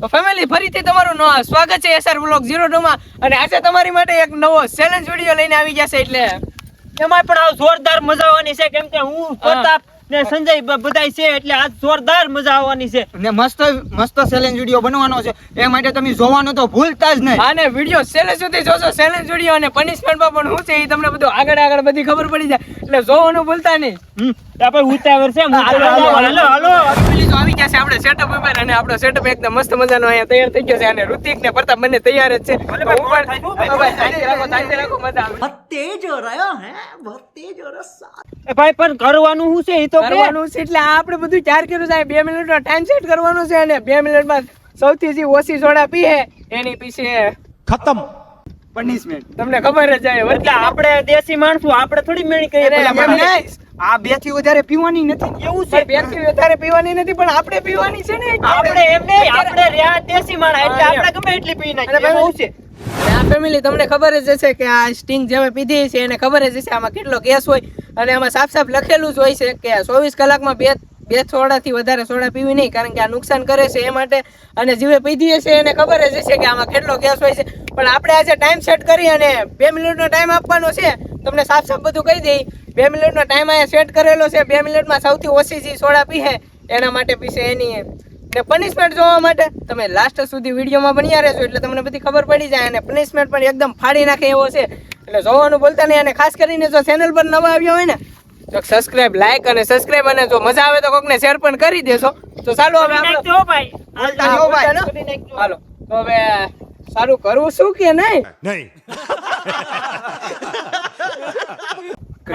તો ફેમિલી ફરીથી તમારું સ્વાગત છે એસઆર બ્લોગ 02 માં અને આજે તમારી માટે એક નવો ચેલેન્જ વીડિયો લઈને આવી જશે એટલે એમાં પણ આવ જોરદાર મજા આવવાની છે કેમ કે હું પ્રતાપ ને સંજય બધાય છે એટલે આજ જોરદાર મજા આવવાની છે. ને મસ્ત મસ્ત ચેલેન્જ વીડિયો બનવાનો છે. એ માટે તમે જોવાનો તો ભૂલતા જ નહીં. આને વીડિયો છેલ્લે સુધી જોશો ચેલેન્જ વીડિયો અને પનિશમેન્ટમાં પણ શું છે એ તમને બધું આગળ આગળ બધી ખબર પડી જાય. એટલે જોવાનું ભૂલતા નહીં. આપણે કરવાનું છે? એ તો એટલે આપણે બધું ચાર કર્યું છે. બે મિનિટનો ટાઈમ સેટ કરવાનું છે અને બે મિનિટમાં સૌથી જે ઓછી સોડા પીએ એની પીછે ખતમ. પનિશમેન્ટ તમને ખબર જ જાય એટલે આપણે દેશી માણસું આપણે થોડી મેણી કહીએ. આ બેથી વધારે પીવાની નથી. એવું છે. બેથી વધારે પીવાની નથી પણ આપણે પીવાની છે ને આપણે એમ નહીં આપણે રહ્યા દેશી માણસ એટલે આપણે ગમે એટલી પી નાખીએ. એવું છે. આ ફેમિલી તમને ખબર જ હશે કે આ સ્ટિંગ જેમે પીધી છે એને ખબર જ હશે આમાં કેટલો ગેસ હોય. અને આમાં સાફ સાફ લખેલું જ હોય છે કે ચોવીસ કલાકમાં બે બે સોડાથી વધારે સોડા પીવી નહીં, કારણ કે આ નુકસાન કરે છે એ માટે અને જીવે પીધી છે એને ખબર જ હશે કે આમાં કેટલો ગેસ હોય છે. પણ આપણે આજે ટાઈમ સેટ કરી અને બે મિનિટનો ટાઈમ આપવાનો છે. તમને સાફ સાફ બધું કહી દઈ. બે મિનિટનો ટાઈમ અહીંયા સેટ કરેલો છે. બે મિનિટમાં સૌથી ઓછી જે સોડા પીએ એના માટે પીશે એની ને પનિશમેન્ટ જોવા માટે તમે લાસ્ટ સુધી વિડીયોમાં બન્યા રહેશો એટલે તમને બધી ખબર પડી જાય અને પનિશમેન્ટ પણ એકદમ ફાડી નાખે એવો છે. એટલે જોવાનું બોલતા નહીં અને ખાસ કરીને જો ચેનલ પર નવા આવ્યા હોય ને તો સબસ્ક્રાઇબ લાઈક અને સબસ્ક્રાઇબ અને જો મજા આવે તો કોકને શેર પણ કરી દેશો. તો ચાલો હવે આપણે જો ભાઈ. બોલતા જો ભાઈ. હાલો. તો હવે સારું કરવું શું કે નહીં? નહીં.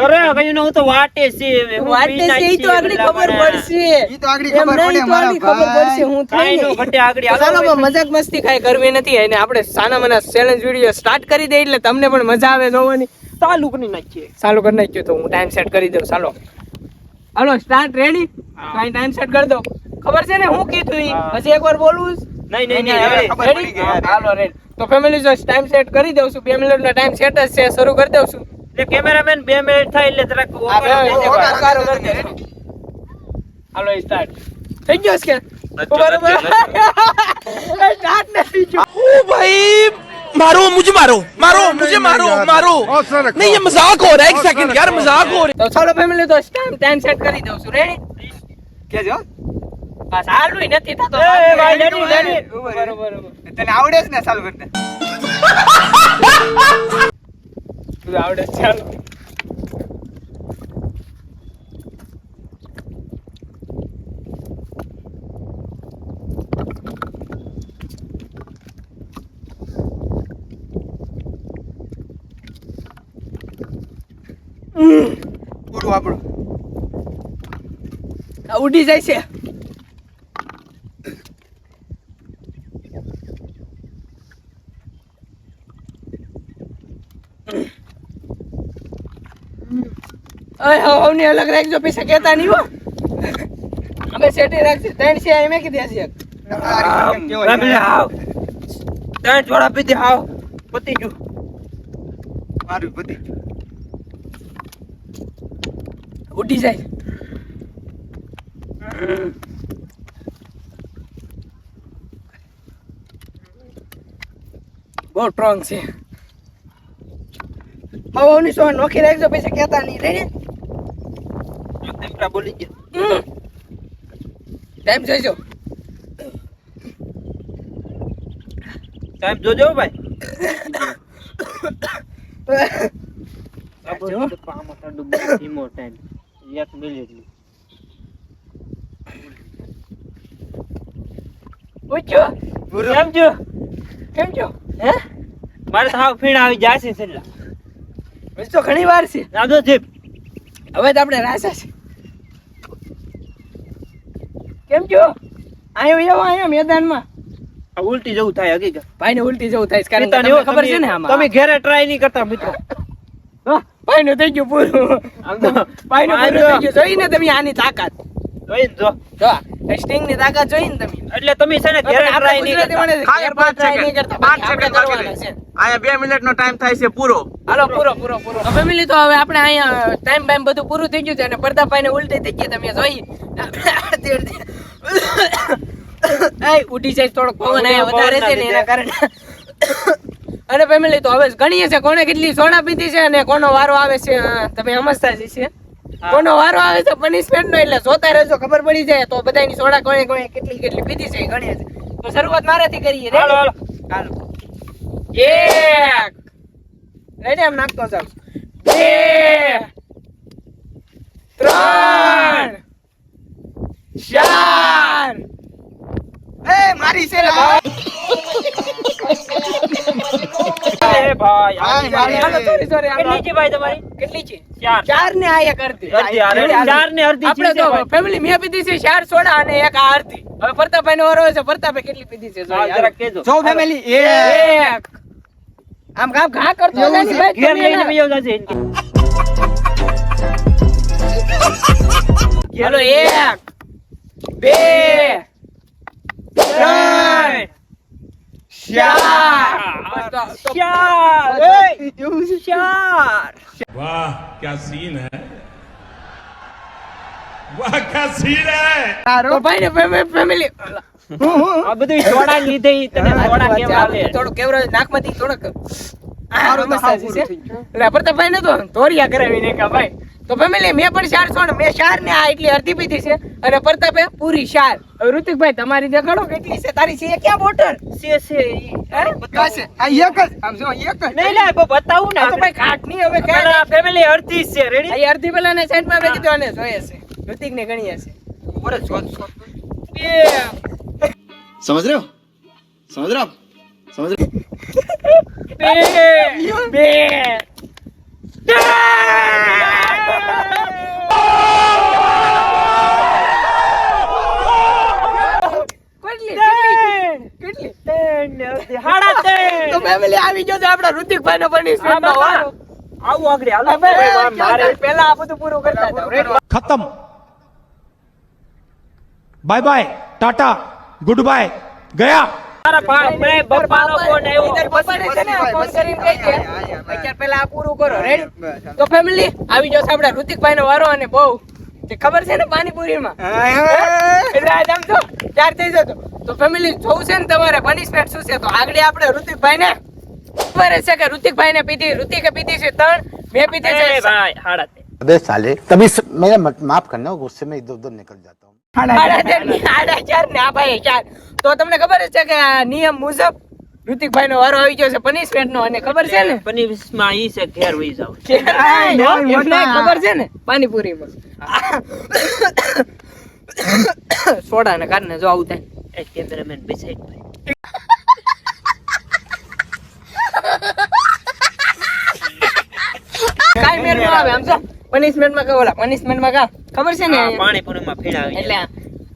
અરે કયું હું તો વાટે છે હવે. હું વાત પી છે ઈ તો આગળ ખબર પડશે. ઈ તો આગળ ખબર પડે ઈ તો આગળ મારા ખબર પડશે હું કાંઈ નો ઘટે આગળ. ચાલો મજાક મસ્તી કાંઈ કરવી નથી. અને આપણે સાના મના ચેલેન્જ વીડિયો સ્ટાર્ટ કરી દે એટલે તમને પણ મજા આવે જોવાની. ચાલુ કરી નાખીએ. ચાલુ કરી નાખ્યું તો હું ટાઈમ સેટ કરી દઉં. ચાલો. હાલો સ્ટાર્ટ રેડી કાંઈ ટાઈમ સેટ કરી દો ખબર છે ને હું કીધું. પછી એકવાર બોલું નહીં નહીં નહીં. રેડી હાલો રેડી તો ફેમિલી જો ટાઈમ સેટ કરી દઉં છું. બે મિનિટનો ટાઈમ સેટ જ છે. શરૂ કરી દઉં છું. એટલે કેમેરામેન બે મિનિટ થાય એટલે જરાક ભાઈ. કરી દેજો. હાલો સ્ટાર્ટ થઈ ગયો છે કે? બરોબર સ્ટાર્ટ નથી થયો. भाई मारो मुझे मारो मारो मुझे मारो मारो नहीं ये मजाक हो रहा है एक सेकंड यार मजाक हो रहा તો ચાલો ફેમિલી તો ટાઈમ ટાઈમ સેટ કરી દઉં છું રેડી કેજો બસ હાલું નથી થતો એ, એ, ભાઈ, રેડી, રેડી. બરોબર બરોબર તને આવડે છે ને ચાલુ કરતે બધું આવડે છે ચાલો પૂરું આપણું. આ ઉડી જાય છે. હવની અલગ રાખજો પૈસા કહેતા નહીં હો. અમે સેટી રાખશે ત્રણ છે એમ ના, પેલા હાવ. ત્રણ જોડા પીધી હાવ. પતી ગયું. મારું બધી ઉડી જાય. બહુ સ્ટ્રોંગ છે. હવાની સો નોખી રાખજો પૈસા કહેતા નહીં. રેડી બોલી ગયા ટાઈમ જોઈજો. ટાઈમ જોજો ભાઈ. ટાઈમ એક મિનિટ પૂછ્યો કેમ છો? કેમ છો? હે? મારે હાવ ફીણ આવી જાય છે છેલ્લા. હજી તો ઘણી વાર છે. નાદો જીપ હવે તો આપણે રાસા છે. કેમ છો? આયો અહીંયા મેદાનમાં. ઉલટી જવું થાય હકીકત. ભાઈને ઉલટી જવું થાય કારણ કે તમને ખબર છે ને તમે ઘેરે ટ્રાય નહીં કરતા મિત્રો. ભાઈ નું થઈ ગયું પૂરું આમ તો નું પૂરું થઈ ગયું જોઈને તમે આની તાકાત જોઈને જો જો સ્ટિંગની તાકાત જોઈ ને તમે એટલે તમે છે ને ઘેર ટ્રાય નહીં કરતા ખાલી ઘેર પર try નહીં કરતા બાકી છે આયા બે મિનિટ નો ટાઈમ થાય છે પૂરો હાલો પૂરો પૂરો પૂરો ફેમિલી તો હવે આપણે અહીંયા ટાઈમ બાઈમ બધું પૂરું થઈ ગયું છે અને પડદાભાઈ ને ઉલટી થઈ ગઈ તમે જોઈ ઉઠી ઉડી જાય થોડોક પવન અહીંયા વધારે છે ને એના કારણે અને ફેમિલી તો હવે ગણીએ છે કોને કેટલી સોડા પીધી છે અને કોનો વારો આવે છે? તમે સમજતા જ છે કોનો વારો આવે છે? પનિશમેન્ટ નો એટલે જોતા રહેજો. ખબર પડી જાય તો બધાની સોડા કોણે કોણે કેટલી કેટલી પીધી છે ગણીએ છે તો શરૂઆત મારાથી કરીએ? હાલો હાલો. હાલો એક. રેડી એમ નાખતો જાવ. બે. ત્રણ. ચાર. એ મારી છે રે ભાઈ. એ ભાઈ ભાઈ, મારી હાલો, sorry, sorry, હાલો. કેટલી છે ભાઈ તમારી કેટલી છે ચાર ચાર ને આ એક અડધી અડધી, આ રેડી? ચાર ને અડધી આપણે તો ફેમિલી મેં પીધી છે ચાર સોડા અને એક આ અડધી હવે પ્રતાપભાઈ નો વારો છે પ્રતાપભાઈ કેટલી પીધી છે હા, જોઈએ, જો ફેમિલી એક આમ કામ ઘા કરતો એવું જાય ને છે. ભાઈ, ઘેર લઈને ના. વયો જજે એને કે. હાલો એક બે ત્રણ વાહ ક્યા સીન હે વાહ ક્યા સીન હે તારો ભાઈ ને ફેમિલી આ બધું સોડા લીધે તને સોડા કેમ આવે થોડું કેવરા નાકમાંથી થોડક રપરતભાઈ નતો તોરિયા કરાવીને કા ભાઈ તો ફેમિલી મેં પણ ચાર છો ને મેં ચાર ને આ એટલી અડધી પીધી છે અને પ્રતાપે પૂરી ચાર ઋતિકભાઈ તમારી જે ગણો કેટલી છે? તારી છે ક્યાં બોટલ? છે છે. બતાશે આ એક જ આમ જો એક જ. નહીં લે બતાવું ને તો ભાઈ ઘાટની હવે કે ફેમિલી અડધી છે રેડી આ અડધી પેલા ને સાઈડમાં બેકી દો અને જોઈએ છે. ઋતિક ને ગણીએ છે. ઓરે જોત સમજ રહ્યો? સમજ રહ્યો? સમજ રહ્યો? બે બે. આવી ગયો આપડા ઋતિકભાઈ નો પનિશમેન્ટ આવું આગળ હાલો. પેલા બધું પૂરું કરતા ખતમ. Bye bye. Tata. Good bye. ગયા. बाय गया મારા ભાઈ મેં બપ્પાનો ફોન ઈધર આવ્યો પપ્પાને છે ને ફોન કરીને કહી દે. હા, હા, હા. અત્યારે પેલા આ પૂરું કરો રેડી બસ. તો ફેમિલી આવી જાવ આપડા ઋતિકભાઈ નો વારો અને બહુ જે ખબર છે ને પાણીપુરી માં એટલે આજ આમ જો ચાર થઈ જતો તો ફેમિલી જોવું છે ને તમારે પનિશમેન્ટ શું છે તો આગળ આપણે ઋતિકભાઈ ને ખબર જ છે કે ઋતિકભાઈ ને પીધી ઋતિકે પીધી છે ત્રણ મેં પીધી એ છે ભાઈ સાડા ત્રણ. अबे साले तभी स... मेरा मत- माफ करना गुस्से में इधर उधर निकल जाता हूँ સાડા ચાર ને ભાઈ ચાર. તો તમને ખબર છે કે આ નિયમ મુજબ ઋતિકભાઈ નો વારો આવી ગયો છે પનિશમેન્ટ નો અને ખબર છે ને? પનીરમાં ઈ છે ઘેર વહી જાવ. ખબર છે ને પાણીપુરી માં સોડા ને કારણે જો આવું થાય. એ કેમેરામેન બેસાઈ ભાઈ. કાઈ મેર નો આવે આમ જો કહો ઓલા પનિશમેન્ટમાં કા ખબર છે ને? પાણીપુરીમાં ફેડાવી એટલે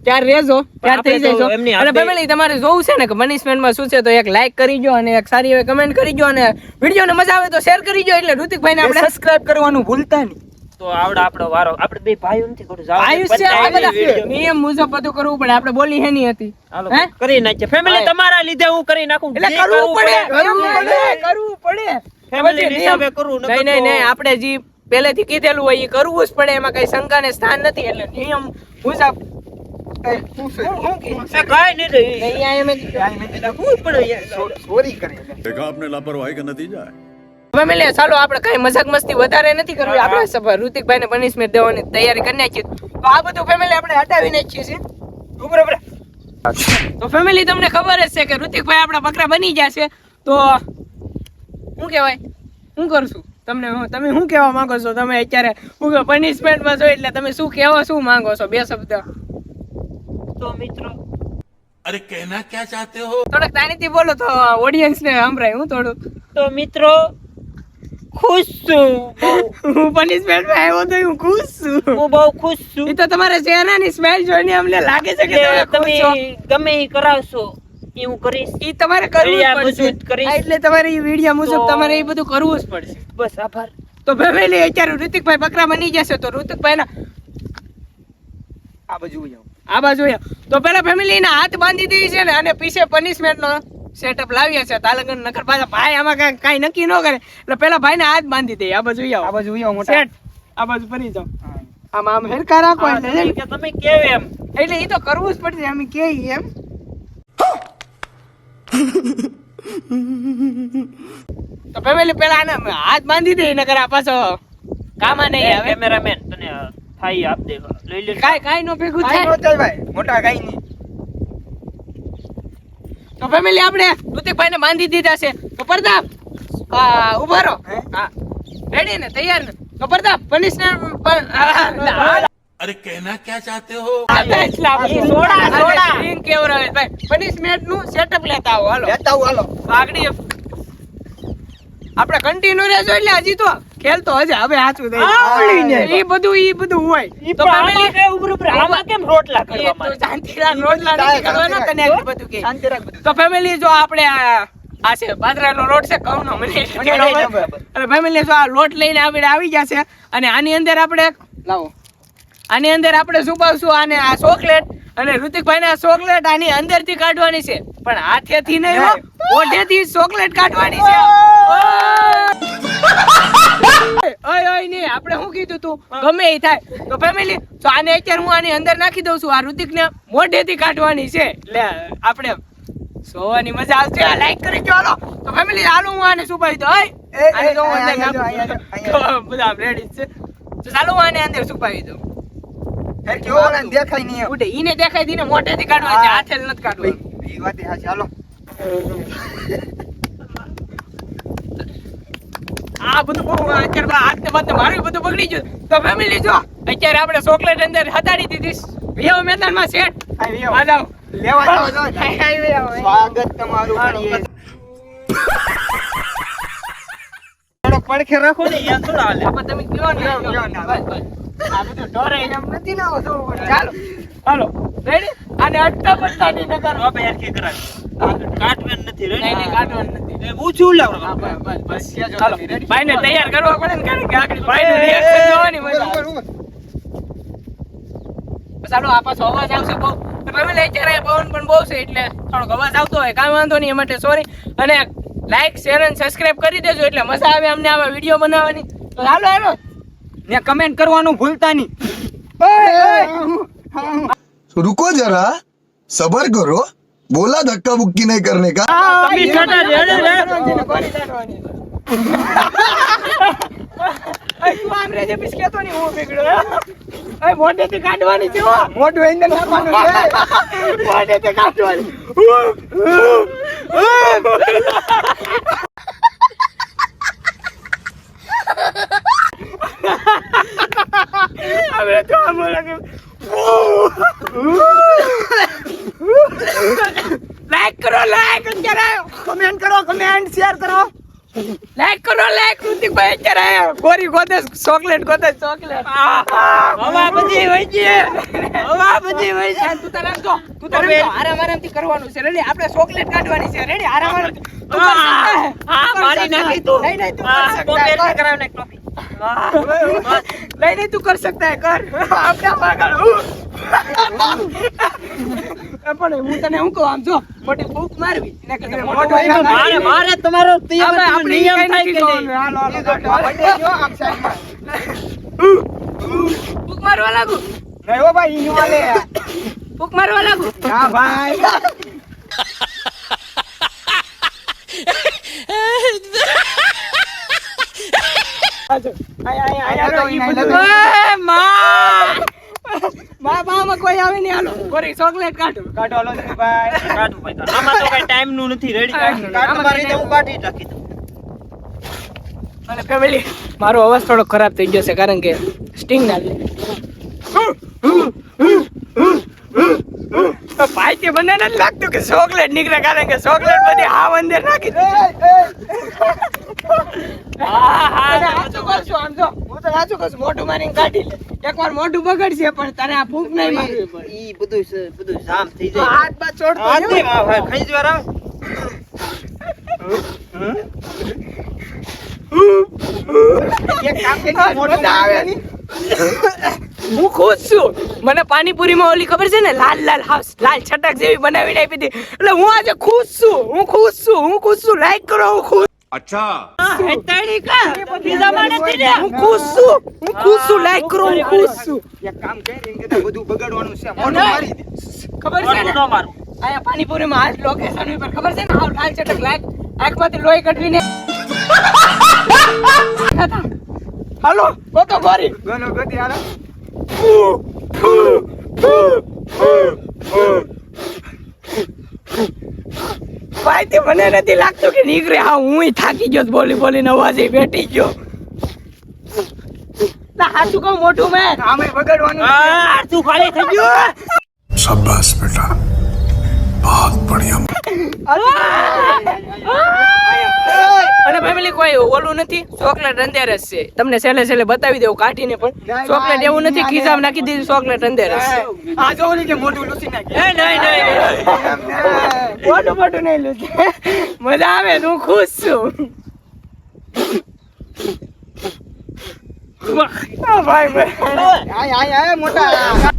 ત્યાર રેજો ત્યાર થઈ એમની અને ફેમિલી તમારે જોવું છે ને કે પનિશમેન્ટમાં શું છે તો એક લાઈક કરી જો અને એક સારી એવી કમેન્ટ કરી જો અને વિડીયોને મજા આવે તો શેર કરી જો એટલે ઋતિકભાઈને આપણે સબસ્ક્રાઇબ કરવાનું ભૂલતા નહીં. તો આવડે આપણો વારો. આપણે બે ભાઈઓ નથી ખોટું જાવ દે. આયુષ્ય આ પતાવી બધા video. નિયમ મુજબ બધું કરવું પડે. આપણે બોલી હે નહીં હતી. હાલો, કરી નાખીએ. ફેમિલી તમારા લીધે હું કરી નાખું. એટલે કરવું પડે કરવું કરવું પડે કરવું પડે. Family હિસાબે કરવું, નહીં નહીં નહીં આપણે જે પહેલેથી કીધેલું હોય એ કરવું જ પડે એમાં કઈ શંકાને સ્થાન નથી. એટલે નિયમ મુજબ દેવાની તૈયારી કરી નાખી તો આ બધું ફેમિલી આપણે હટાવી છીએ. તો ફેમિલી તમને ખબર જ છે કે ઋતિકભાઈ આપણા બકરા બની ગયા છે. તો શું કેવાય હું કરશું તમને તમે શું કહેવા માંગો છો? તમે અત્યારે હું પનિશમેન્ટમાં છો એટલે તમે શું કહેવા શું માંગો છો? બે શબ્દ. તો મિત્રો અરે કહેના ક્યાં ચાહતે હો? થોડક તાણીથી બોલો તો ઓડિયન્સ ને સંભળાય હું થોડું તો મિત્રો ખુશ છું. હું પનિશમેન્ટમાં આવ્યો તો હું ખુશ છું. હું બહુ ખુશ છું. એ તો તમારા ચહેરાની સ્મેલ જોઈને અમને લાગે છે કે તમે ગમે એ કરાવશો. એ હું કરીશ. એ તમારે કરવું જ પડશે. કરીશ. એટલે તમારે એ વિડીયા મુજબ તમારે એ બધું કરવું જ પડશે. બસ આભાર. તો ફેમિલી અત્યારે ઋતિકભાઈ બકરા બની જશે તો ઋતિકભાઈ ના આ બાજુ જાઓ. આ બાજુ તો પેલા ફેમિલી ના હાથ બાંધી દઈ છે ને અને પીછે પનિશમેન્ટ નો સેટઅપ લાવ્યા છે. તાલગન નગર પાછા ભાઈ આમાં કાંઈ કાંઈ નક્કી ન કરે. એટલે પેલા ભાઈ હાથ બાંધી દઈએ આ બાજુ આ બાજુ મોટા. સેટ. આ બાજુ ફરી જાઓ. આમ આમ હેરકા રાખો એટલે તમે કેવ એમ? એટલે એ તો કરવું જ પડશે. અમે કે એમ. તો ફેમિલી પેલા આને હાથ બાંધી દે નકર આ પાછો કામા નહીં આવે. કેમેરામેન તને થાઈ આપ દે. લઈ લે. કાઈ કાઈ નો ભેગું થાય. નો થાય ભાઈ મોટા કાઈ નહીં. તો ફેમિલી આપણે ઋતિકભાઈ ને બાંધી દીધા છે. તો પ્રતાપ આ ઊભા રહો. હા? રેડી ને? તૈયાર ને? તો પ્રતાપ પનિશમેન્ટ अरे कहना क्या चाहते हो સોડા સોડા સ્પ્રિંગ કેવરાવે ભાઈ પનિશમેન્ટ નું સેટઅપ લેતા આવો હાલો લેતા આવું હાલો આગળ આપણે કન્ટિન્યુ રહેજો એટલે હજી તો ખેલ તો હજી હવે સાચું થઈ ઈ બધું ઈ બધું હોય તો family- કે ઉભર ઉભર આમાં કેમ રોટલા એ કરવા તો માંડે? શાંતિરામ રોટલા નથી કરવાના તને આગળ બધું કે શાંતિ રાખ બધું તો ફેમિલી જો આપણે આ આ છે બાજરાનો લોટ છે ઘઉંનો મને મને નહીં ખબર. અને ફેમિલી જો આ લોટ લઈને આપણે આવી જશે અને આની અંદર આપણે લાવો આની અંદર આપણે શું પાવશું આને આ ચોકલેટ અને ઋતિકભાઈ ને ચોકલેટ આની અંદરથી કાઢવાની છે. પણ હાથેથી નહીં હો ઓઢેથી ચોકલેટ કાઢવાની છે. ઓય! ઓય નહીં આપણે શું કીધું તું? ગમે એ થાય. તો ફેમિલી તો આને અત્યારે હું આની અંદર નાખી દઉં છું. આ ઋતિક ને મોઢે થી કાઢવાની છે. એટલે આપણે સોવાની મજા આવશે. લાઈક કરી હાલો. તો ફેમિલી હાલો હું આને સુપાવી દઉં. આને જો હું અંદર નાખું. તો બધા રેડી છે. તો ચાલો હું આને અંદર સુપાવી દઉં. ફેર કેવો ઓલાને દેખાય નહીં એમ. ઈને દેખાય દીને મોઢેથી કાઢવા છે હાથે નથી કાઢવાનું. ભાઈ, ઈ વાતે હાચી, આ બધું અત્યારે બા હાથ ને બાથ ને મારું બધું બગડી ગયું. તો ફેમિલી જો અત્યારે આપણે ચોકલેટ અંદર હતાડી દીધી વ્યવ મેદાનમાં સેટ આ જાઓ. લેવા આય. સ્વાગત તમારું પડખે રાખો ને યાર થોડા હાલે. તમે કયો ને ચાલો. હાલો. રેડી આને અટકા પડતા નહીં નકર. હવે યાર કે કરાય? કાટવેન નથી રેડી નહીં નહીં નથી. એ ઊંચું લાવ બસ બસ બસ. ત્યાં જો હાલો. તમે ready? ભાઈને તૈયાર કરવા પડે ને કારણ કે આગળ ભાઈનું reaction જોવાની મજા આવે. ઉપર, ઉપર. આ પાછો અવાજ આવશે બહુ. તમે અત્યારે પવન પણ બહુ છે એટલે થોડોક અવાજ આવતો હોય કાંઈ વાંધો નહીં એ માટે સોરી અને લાઈક શેર અને સબસ્ક્રાઇબ કરી દેજો એટલે મજા આવે અમને આવા વીડિયો બનાવવાની. તો હાલો હાલો. ને કમેન્ટ કરવાનું ભૂલતા નહીં रुको जरा सबर करो बोला धक्का बुक्की नहीं करने का તમે છોટા રેડી રે એ તું આમ રહેજે પીસ કેતો નહીં હું બીગડ્યો એ મોઢેથી કાઢવાની છે હો મોઢું અંદર નાખવાનું છે. મોઢેથી કાઢવાની હવે તો આમ લાગે. લાઈક કરો લાઈક અત્યારે કમેન્ટ કરો કમેન્ટ શેર કરો. લાઈક કરો લાઈક ઋતિકભાઈ અત્યારે ગોરી ગોદે ચોકલેટ ગોદે ચોકલેટ હવા બધી હોય છે હવા બધી હોય છે તું તારે જો તું તારે આરામ આરામથી કરવાનું છે. રેડી આપણે ચોકલેટ કાઢવાની છે. રેડી આરામ આરામ. તું કરી શકતા? હા મારી નાખી તું. નહીં નહીં તું. કરાવ ને ટોપી. નહીં નહીં તું કર શકતા હે, કર. આપણે પાગળ પણ હું તને શું કહું આમ જો મોટી ફૂક મારવી મારે મારે તમારો નિયમ થાય કે નહીં હાલો, હાલો. જો આમ. ફૂંક મારવા લાગુ નહીં હો ભાઈ, ઈ વાલે ફૂક મારવા લાગુ હા ભાઈ આય આય આય આયમાં માં માં કોઈ આવે નહીં હાલો. કોરી ચોકલેટ કાઢો. કાઢો હાલો ભાઈ. કાઢો ભાઈ. આમાં તો કઈ ટાઈમનું નથી રેડી કાઢો. મારી હું કાઢી રાખી દઉં. અને ફેમિલી મારો અવાજ થોડો ખરાબ થઈ ગયો છે કારણ કે સ્ટિંગ ના લીધે. ભાઈ કે મને નથી લાગતું કે ચોકલેટ નીકળે કારણ કે ચોકલેટ બધી હાવ અંદર નાખી દે હા હા સાચું કરશું આમ જો હું તો સાચું કરશું મોઢું મારીને કાઢી લે. એકવાર મોઢું બગડશે પણ તારે આ ફૂંક નહીં મારવી પડે ઈ બધું છે બધું જામ થઈ તો જાય. હાથ બાથ છોડતો હાથ નહીં. નહીં, હા, હા, ખાઈ જવા રાવ. એક કામ કરી આ આવે. હું ખુશ છું. મને પાણીપુરી માં ઓલી ખબર છે ને લાલ લાલ હાઉસ લાલ છટક જેવી બનાવીને આપી હતી. એટલે હું આજે ખુશ છું હું ખુશ છું હું ખુશ છું. લાઈક કરો હું ખુશ અચ્છા. ખબર છે ને? આયા પાણીપુરીમાં આજ લોકેશન ઉપર ખબર છે લાલ છટક લાઈક આંખમાંથી લોહી કઢવીને હાલો કોતો ભરી હાલો. ભાઈ મને નથી લાગતું કે નીકળે. હા હું થાકી ગયો બોલી બોલીને અવાજે બેઠી ગયો. હાથું કઉ મોટું મેં. આમે બગડવાનું ખાલી થઈ ગયું. શાબાશ બેટા. બહુત બઢિયા. ફેમિલી ઓલું નથી ચોકલેટ અંધેર જ છે. તમને છેલ્લે છેલ્લે બતાવી દેવું કાઢીને પણ. ચોકલેટ એવું નથી ખિસ્સામાં નાખી દીધું ચોકલેટ અંધેર જ છે. આ જો ઓલી કે મોઢું લૂસી નાખે. એ નહીં નહીં મોઢું મોઢું નહીં લૂછે મજા આવે હું ખુશ છું. ભાઈ ભાઈ. આય આય આય મોટા.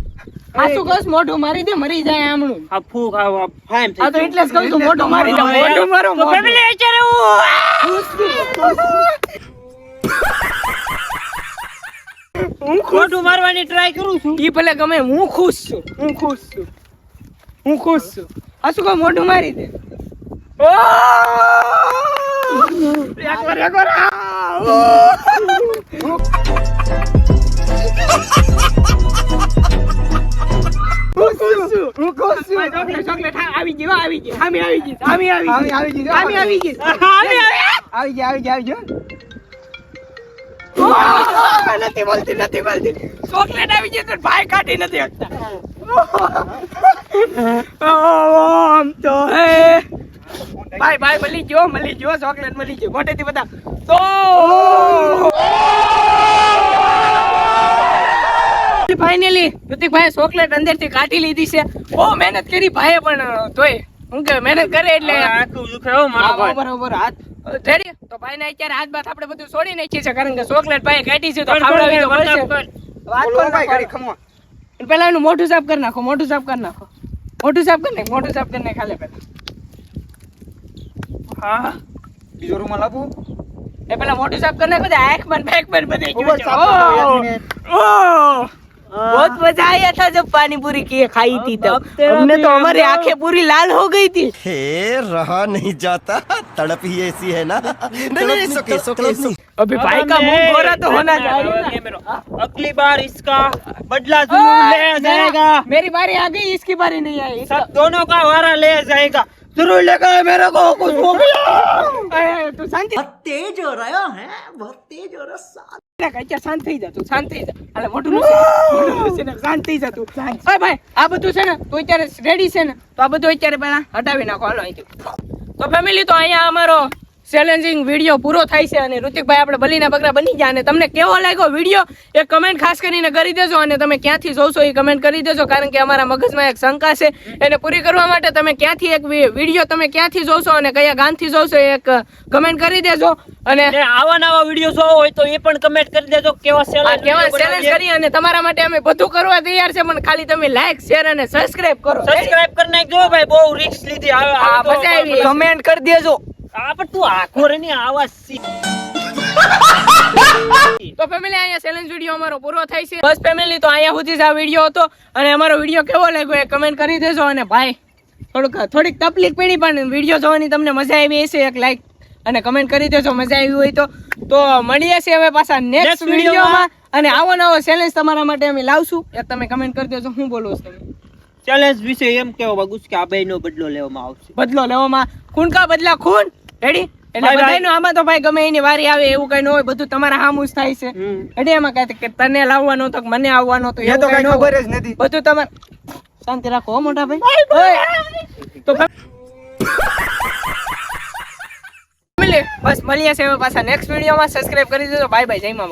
આસુ કસ મોઢો મારી દે મરી જાય આમણું. આ ફૂક આ ફાઈમ થઈ આ તો એટલે જ કહું છું મોઢું મારી દે મોઢો મારો તો family અત્યારે હું ખોટું મારવાની ટ્રાય કરું છું. ઈ ભલે ગમે હું ખુશ છું. હું ખુશ છું. હું ખુશ છું. આસુ કહું મોઢું મારી દે. ઓ! એકવાર, એકવાર, આ! ઓ! આવી ગઈ આવી ગઈ આવી આવી આવી આવી આવી. નથી બોલતી નથી બોલતી. ચોકલેટ આવી ગઈ તો ભાઈ કાઢી નથી શકતા ઓહ, આમ તો હે. ભાઈ ભાઈ મળી ગયો મળી ગયો ચોકલેટ મળી ગયો. મોટેથી બધા તો ફાઇનલી ઋતિકભાઈ ચોકલેટ અંદરથી કાઢી લીધી છે. બહુ મહેનત કરી ભાઈએ પણ તોય હું કે મહેનત કરે એટલે. મારો ભાઈ. બરોબર હાથ. રેડી તો ભાઈ અત્યારે હાથ બાથ આપણે બધું છોડી નાખીએ છે કારણ કે ચોકલેટ ભાઈ કાઢી છે તો કર, કર, ખાવડાવી તો પડશે. વાત બોલો ભાઈ ઘડી ખમો. પેલા એનું મોઢું સાફ કરી નાખો મોઢું સાફ કરી નાખો. મોઢું સાફ કરી નાખ મોઢું સાફ કરી નાખ ખાલે પેલા હા. બીજો રૂમાલ આપું એ પેલા મોઢું સાફ કરી નાખ બધા આંખ બેક. बहुत मज़ा आया था जब पानी पूरी की खाई थी तब। हमने तो हमारी आँखें पूरी लाल हो गई थी। हे रहा नहीं जाता। तड़प ही ऐसी है ना। नहीं नहीं सुके सुके अभी भाई का मुँह गोरा तो होना चाहिए अगली बार इसका बदला ज़रूर ले जाएगा। मेरी बारी आ गई इसकी बारी नहीं आई। सब दोनों का वारा ले जाएगा। जरूर लेगा मेरे को कुछ हो गया अरे, तू शांति बहुत तेज हो रहा है बहुत तेज हो रहा साथ રાખ, અત્યારે શાંત થઈ જા તું શાંત થઈ જા હાલે મોટું લૂસી, મોટું લૂસીને શાંત થઈ જા તું ઓય ભાઈ આ બધું છે ને તું અત્યારે રેડી છે ને તો આ બધું અત્યારે પહેલા હટાવી નાખો હાલો અહીંથી તો ફેમિલી તો અહીંયા અમારો ચેલેન્જિંગ વીડિયો પૂરો થાય છે અને ઋતિકભાઈ આપણે બલીના બકરા બની ગયા અને તમને કેવો લાગ્યો વીડિયો એ કમેન્ટ ખાસ કરીને કરી દેજો અને તમે ક્યાંથી જોશો એ કમેન્ટ કરી દેજો કારણ કે અમારા મગજમાં એક શંકા છે. એને પૂરી કરવા માટે તમે ક્યાંથી એક વીડિયો તમે ક્યાંથી જોશો અને કયા ગામથી જોશો એક કમેન્ટ કરી દેજો અને આવા નવા વીડિયો જોવો હોય તો એ પણ કમેન્ટ કરી દેજો કેવા આ કેવા સેલેન્જ ચેલેન્જ કરી અને તમારા માટે અમે બધું કરવા તૈયાર છે પણ ખાલી તમે લાઈક શેર અને સબસ્ક્રાઇબ કરો. સબસ્ક્રાઇબ કરી નાખજો ભાઈ બહુ રિસ્ક લીધી. આવી. કમેન્ટ કરી દેજો. આ પણ તું આખો રે ની આવાજ તો ફેમિલી અહીંયા ચેલેન્જ વીડિયો અમારો પૂરો થાય છે. બસ ફેમિલી તો અહીંયા સુધી જ આ વીડિયો હતો અને અમારો વીડિયો કેવો લાગ્યો એ કમેન્ટ કરી દેજો અને ભાઈ થોડુંક થોડીક તકલીફ પડી પણ વીડિયો જોવાની તમને મજા આવી હશે એક લાઈક અને કમેન્ટ કરી દેજો મજા આવી હોય તો. તો મળીએ છીએ હવે પાછા નેક્સ્ટ વિડીયોમાં અને આવો નવો ચેલેન્જ તમારા માટે અમે લાવશું. એ તમે કમેન્ટ કરી દેજો હું બોલું છું. તમે ચેલેન્જ વિશે એમ કેવો બાગુસ કે આ બદલો લેવામાં આવશે. બદલો લેવામાં? ખૂન કા બદલા? ખૂન? રેડી એટલે bye. આમાં તો ભાઈ ગમે એની વારી આવે એવું કઈ ન હોય બધું તમારા હામું જ થાય છે. એટલે એમાં કઈ કે તને લાવવાનો તો મને આવવાનો તો એ તો કઈ ખબર જ નથી. બધું તમારે શાંતિ રાખો હો મોટા ભાઈ. તો બસ મળીએ છે પાછા નેક્સ્ટ વિડીયોમાં સબસ્ક્રાઇબ કરી દેજો. બાય બાય જય મા